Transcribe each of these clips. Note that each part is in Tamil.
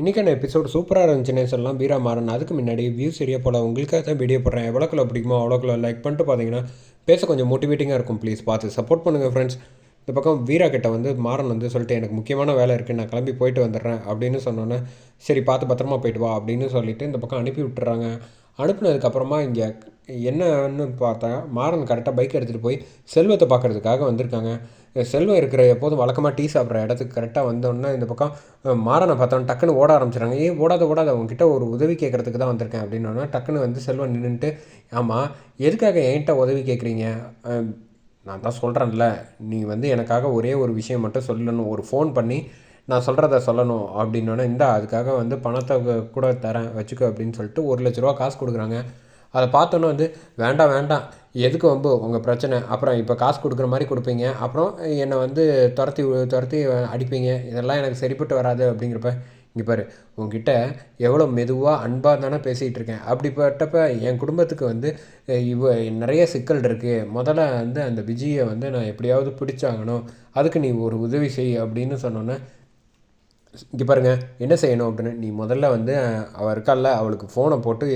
இன்றைக்கான எபிசோட் சூப்பராக இருந்துச்சுன்னே சொல்லலாம். வீரா மாறன் அதுக்கு முன்னாடி வியூ சரியாக போல. உங்களுக்காக தான் வீடியோ போடுறேன். எவ்வளோக்குள்ள பிடிக்குமோ அவ்வளோக்குள்ள லைக் பண்ணிட்டு பார்த்தீங்கன்னா பேச கொஞ்சம் மோட்டிவேட்டிங்காக இருக்கும். ப்ளீஸ் பார்த்து சப்போர்ட் பண்ணுங்கள் ஃப்ரெண்ட்ஸ் இந்த பக்கம் வீரா கிட்ட வந்து மாறன் வந்து சொல்லிட்டு எனக்கு முக்கியமான வேலை இருக்குது நான் கிளம்பி போயிட்டு வந்துடுறேன். அப்படின்னு சொன்னோன்னே சரி பார்த்து பத்திரமா போயிட்டு வா. அப்படின்னு சொல்லிட்டு இந்த பக்கம் அனுப்பி விட்டுறாங்க. அனுப்புனதுக்கப்புறமா இங்கே என்னன்னு பார்த்தா மாறன் கரெக்டாக பைக் எடுத்துகிட்டு போய் செல்வத்தை பார்க்கறதுக்காக வந்திருக்காங்க. செல்வம் இருக்கிற எப்போதும் வழக்கமாக டீ சாப்பிட்ற இடத்துக்கு கரெக்டாக வந்தோடனே இந்த பக்கம் மாறனை பார்த்தோன்னு டக்குன்னு ஓட ஆரம்பிச்சிடுறாங்க. ஏன் ஓடாத ஓடாத அவங்ககிட்ட ஒரு உதவி கேட்குறதுக்கு தான் வந்திருக்கேன். அப்படின்னோடனே டக்குன்னு வந்து செல்வம் நின்றுட்டு ஆமாம் எதுக்காக என்கிட்ட உதவி கேட்குறீங்க? நான் தான் சொல்கிறேன்ல நீ வந்து எனக்காக ஒரே ஒரு விஷயம் மட்டும் சொல்லணும் ஒரு ஃபோன் பண்ணி நான் சொல்கிறத சொல்லணும் அப்படின்னோடனே இந்தா அதுக்காக வந்து பணத்தை கூட தரேன் வச்சுக்கோ அப்படின்னு சொல்லிட்டு ஒரு லட்ச ரூபா காசு கொடுக்குறாங்க. அதை பார்த்தோன்னே வந்து வேண்டாம் வேண்டாம். எதுக்கு வம்பு? உங்கள் பிரச்சனை. அப்புறம் இப்போ காசு கொடுக்குற மாதிரி கொடுப்பீங்க. அப்புறம் என்னை வந்து துரத்தி துரத்தி அடிப்பீங்க. இதெல்லாம் எனக்கு சரிப்பட்டு வராது அப்படிங்கிறப்ப இங்கே பாரு உங்ககிட்ட எவ்வளோ மெதுவாக அன்பாக தானே பேசிகிட்டு இருக்கேன். அப்படிப்பட்டப்ப என் குடும்பத்துக்கு வந்து இவ நிறைய சிக்கல் இருக்குது முதல்ல வந்து அந்த விஜயை வந்து நான் எப்படியாவது பிடிச்சாகணும். அதுக்கு நீ ஒரு உதவி செய் அப்படின்னு சொன்னோன்னே இங்கே பாருங்கள் என்ன செய்யணும் அப்படின்னு நீ முதல்ல வந்து அவள் இருக்கால்ல அவளுக்கு ஃபோனை போட்டு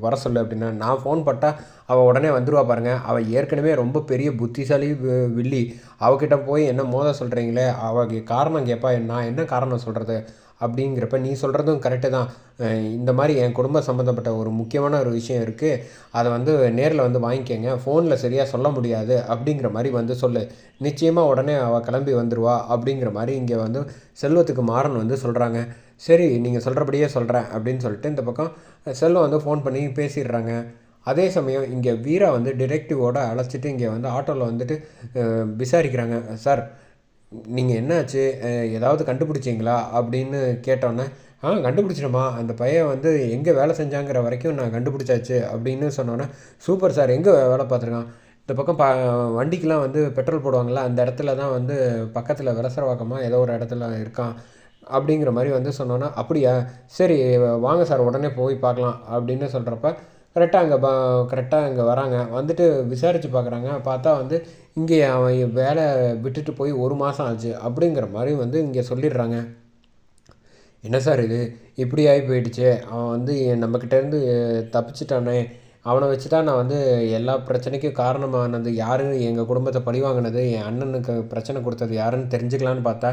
வர சொல்லு அப்படின்னா நான் ஃபோன் பட்டால் அவள் உடனே வந்துடுவா பாருங்கள் அவள் ஏற்கனவே ரொம்ப பெரிய புத்திசாலி வி- வில்லி. அவகிட்ட போய் என்ன மோத சொல்கிறீங்களே அவள் காரணம் கேட்பா நான் என்ன காரணம் சொல்கிறது அப்படிங்கிறப்ப நீ சொல்கிறதும் கரெக்டு தான். இந்த மாதிரி என் குடும்ப சம்மந்தப்பட்ட ஒரு முக்கியமான ஒரு விஷயம் இருக்குது அதை வந்து நேரில் வந்து வாங்கிக்கோங்க. ஃபோனில் சரியாக சொல்ல முடியாது அப்படிங்கிற மாதிரி வந்து சொல்லு. நிச்சயமாக உடனே அவள் கிளம்பி வந்துடுவா அப்படிங்கிற மாதிரி இங்கே வந்து செல்வத்துக்கு மாறன் வந்து சொல்கிறாங்க சரி நீங்கள் சொல்கிறபடியே சொல்கிறேன் அப்படின்னு சொல்லிட்டு இந்த பக்கம் செல்வம் வந்து ஃபோன் பண்ணி பேசிடுறாங்க. அதே சமயம் இங்கே வீரா வந்து டிடெக்டிவோட அழைச்சிட்டு இங்கே வந்து ஆட்டோவில் வந்துட்டு விசாரிக்கிறாங்க. சார் நீங்கள் என்னாச்சு? ஏதாவது கண்டுபிடிச்சிங்களா? அப்படின்னு கேட்டோன்னே ஆ கண்டுபிடிச்சிட்டோமா. அந்த பையன் வந்து எங்கே வேலை செஞ்சாங்கிற வரைக்கும் நான் கண்டுபிடிச்சாச்சு. அப்படின்னு சொன்னோன்னே சூப்பர் சார் எங்கே வேலை பார்த்துருக்கான்? இந்த பக்கம் ப வண்டிக்கெலாம் வந்து பெட்ரோல் போடுவாங்கள்ல அந்த இடத்துல தான் வந்து பக்கத்தில் விரசரவாக்கமாக ஏதோ ஒரு இடத்துல இருக்கான் அப்படிங்கிற மாதிரி வந்து சொன்னோன்னா அப்படியா? சரி வாங்க சார் உடனே போய் பார்க்கலாம். அப்படின்னு சொல்கிறப்ப கரெக்டாக அங்கே ப கரெக்டாக இங்கே வராங்க. வந்துட்டு விசாரித்து பார்க்குறாங்க பார்த்தா வந்து இங்கே அவன் வேலை விட்டுட்டு போய் ஒரு மாதம் ஆச்சு. அப்படிங்கிற மாதிரி வந்து இங்கே சொல்லிடுறாங்க. என்ன சார் இது? இப்படி ஆகி போயிடுச்சு. அவன் வந்து என் நம்மக்கிட்டேருந்து தப்பிச்சிட்டானே. அவனை வச்சு தான் நான் வந்து எல்லா பிரச்சனைக்கும் காரணமானது யார்? எங்கள் குடும்பத்தை பழி வாங்கினது? என் அண்ணனுக்கு பிரச்சனை கொடுத்தது யாருன்னு தெரிஞ்சுக்கலான்னு பார்த்தா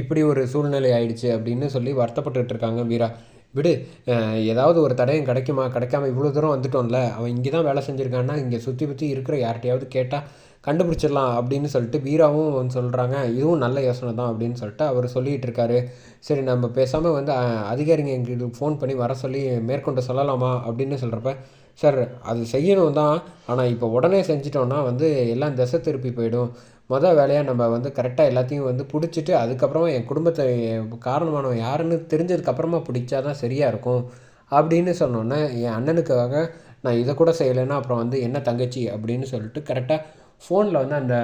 இப்படி ஒரு சூழ்நிலை ஆயிடுச்சு அப்படின்னு சொல்லி வருத்தப்பட்டுட்டு இருக்காங்க வீரா. விடு ஏதாவது ஒரு தடயம் கிடைக்குமா? கிடைக்காம இவ்வளோ தூரம் வந்துட்டோம்ல அவன் இங்கே தான் வேலை செஞ்சுருக்கான்னா இங்கே சுற்றி பற்றி இருக்கிற யார்கிட்டையாவது கேட்டால் கண்டுபிடிச்சிடலாம் அப்படின்னு சொல்லிட்டு வீராவும் வந்து சொல்கிறாங்க இதுவும் நல்ல யோசனை தான் அப்படின்னு சொல்லிட்டு அவர் சொல்லிகிட்டு இருக்காரு. சரி நம்ம பேசாமல் வந்து அதிகாரிங்க எங்களுக்கு ஃபோன் பண்ணி வர சொல்லி மேற்கொண்டு சொல்லலாமா அப்படின்னு சொல்கிறப்ப சார் அது செய்யணும் தான். ஆனால் இப்போ உடனே செஞ்சிட்டோன்னா வந்து எல்லாம் திசை திருப்பி போயிடும். மொதல் வேலையாக நம்ம வந்து கரெக்டாக எல்லாத்தையும் வந்து பிடிச்சிட்டு அதுக்கப்புறமா என் குடும்பத்தை காரணமானவன் யாருன்னு தெரிஞ்சதுக்கப்புறமா பிடிச்சா தான் சரியாக இருக்கும். அப்படின்னு சொன்னோன்னே என் அண்ணனுக்காக நான் இதை கூட செய்யலைன்னா அப்புறம் வந்து என்ன தங்கச்சி அப்படின்னு சொல்லிட்டு கரெக்டாக ஃபோனில் வந்து அந்த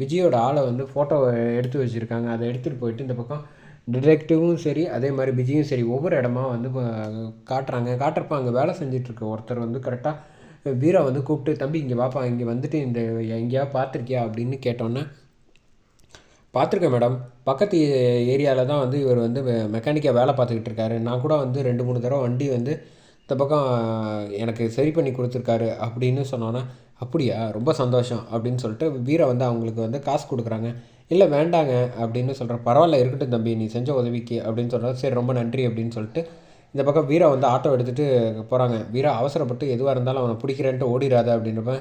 விஜயோட ஆளை வந்து ஃபோட்டோ எடுத்து வச்சுருக்காங்க. அதை எடுத்துகிட்டு போயிட்டு இந்த பக்கம் டிடெக்டிவும் சரி அதே மாதிரி விஜயும் சரி ஒவ்வொரு இடமா வந்து காட்டுறாங்க. காட்டுறப்ப அங்கே வேலை செஞ்சிட்ருக்க ஒருத்தர் வந்து கரெக்டாக வீரா வந்து கூப்பிட்டு தம்பி இங்கே வாப்பா இங்கே வந்துட்டு இந்த எங்கேயாவது பார்த்துருக்கியா? அப்படின்னு கேட்டோன்னே பார்த்துருக்கேன் மேடம். பக்கத்து ஏரியாவில் தான் வந்து இவர் வந்து மெக்கானிக்காக வேலை பார்த்துக்கிட்டு இருக்காரு. நான் கூட வந்து ரெண்டு மூணு தடவை வண்டி வந்து இந்த பக்கம் எனக்கு சரி பண்ணி கொடுத்துருக்காரு. அப்படின்னு சொன்னோன்னே அப்படியா? ரொம்ப சந்தோஷம். அப்படின்னு சொல்லிட்டு வீரை வந்து அவங்களுக்கு வந்து காசு கொடுக்குறாங்க. இல்லை வேண்டாங்க அப்படின்னு சொல்கிற பரவாயில்ல இருக்கட்டும் தம்பி நீ செஞ்ச உதவிக்கு அப்படின்னு சொல்கிறேன் சரி ரொம்ப நன்றி அப்படின்னு சொல்லிட்டு இந்த பக்கம் வீரா வந்து ஆட்டோ எடுத்துகிட்டு போகிறாங்க வீரா அவசரப்பட்டு எதுவாக இருந்தாலும் அவனை பிடிக்கிறேன்ட்டு ஓடிடாத அப்படின்றப்ப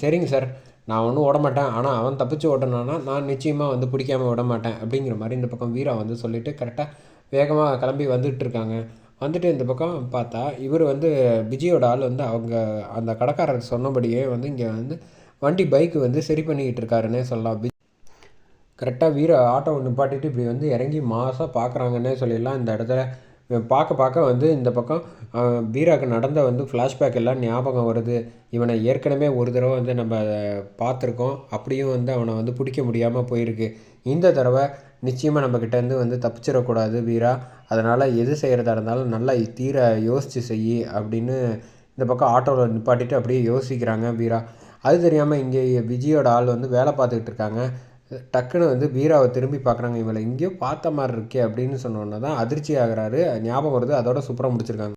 சரிங்க சார் நான் ஒன்றும் ஓட மாட்டேன். ஆனால் அவன் தப்பிச்சு ஓட்டினானா நான் நிச்சயமாக வந்து பிடிக்காம விட மாட்டேன் அப்படிங்கிற மாதிரி இந்த பக்கம் வீரா வந்து சொல்லிவிட்டு கரெக்டாக வேகமாக கிளம்பி வந்துட்டு இருக்காங்க. வந்துட்டு இந்த பக்கம் பார்த்தா இவர் வந்து விஜயோட ஆள் வந்து அவங்க அந்த கடைக்காரர் சொன்னபடியே வந்து இங்கே வந்து வண்டி பைக்கு வந்து சரி பண்ணிக்கிட்டு இருக்காருன்னே சொல்லலாம். வி- கரெக்டாக வீர ஆட்டோ நிப்பாட்டிட்டு இப்படி வந்து இறங்கி மாசாக பார்க்குறாங்கன்னே சொல்லிடலாம். இந்த இடத்துல பார்க்க பார்க்க வந்து இந்த பக்கம் வீராக்கு நடந்த வந்து ஃப்ளாஷ்பேக் எல்லாம் ஞாபகம் வருது. இவனை ஏற்கனவே ஒரு தடவை வந்து நம்ம பார்த்துருக்கோம். அப்படியும் வந்து அவனை வந்து பிடிக்க முடியாமல் போயிருக்கு. இந்த தடவை நிச்சயமாக நம்மக்கிட்டேருந்து வந்து தப்பிச்சிடக்கூடாது வீரா. அதனால் எது செய்கிறதா இருந்தாலும் நல்லா தீர யோசித்து செய் அப்படின்னு இந்த பக்கம் ஆட்டோவில் நிப்பாட்டிட்டு அப்படியே யோசிக்கிறாங்க வீரா. அது தெரியாமல் இங்கே விஜயோட ஆள் வந்து வேலை பார்த்துக்கிட்டு இருக்காங்க. டக்குன்னு வந்து பீராவை திரும்பி பார்க்குறாங்க. இவளை எங்கேயோ பார்த்த மாதிரி இருக்கே அப்படின்னு சொன்னோன்னே தான் அதிர்ச்சி ஆகிறாரு. ஞாபகம் வருது. அதோட சூப்பராக முடிச்சிருக்காங்க.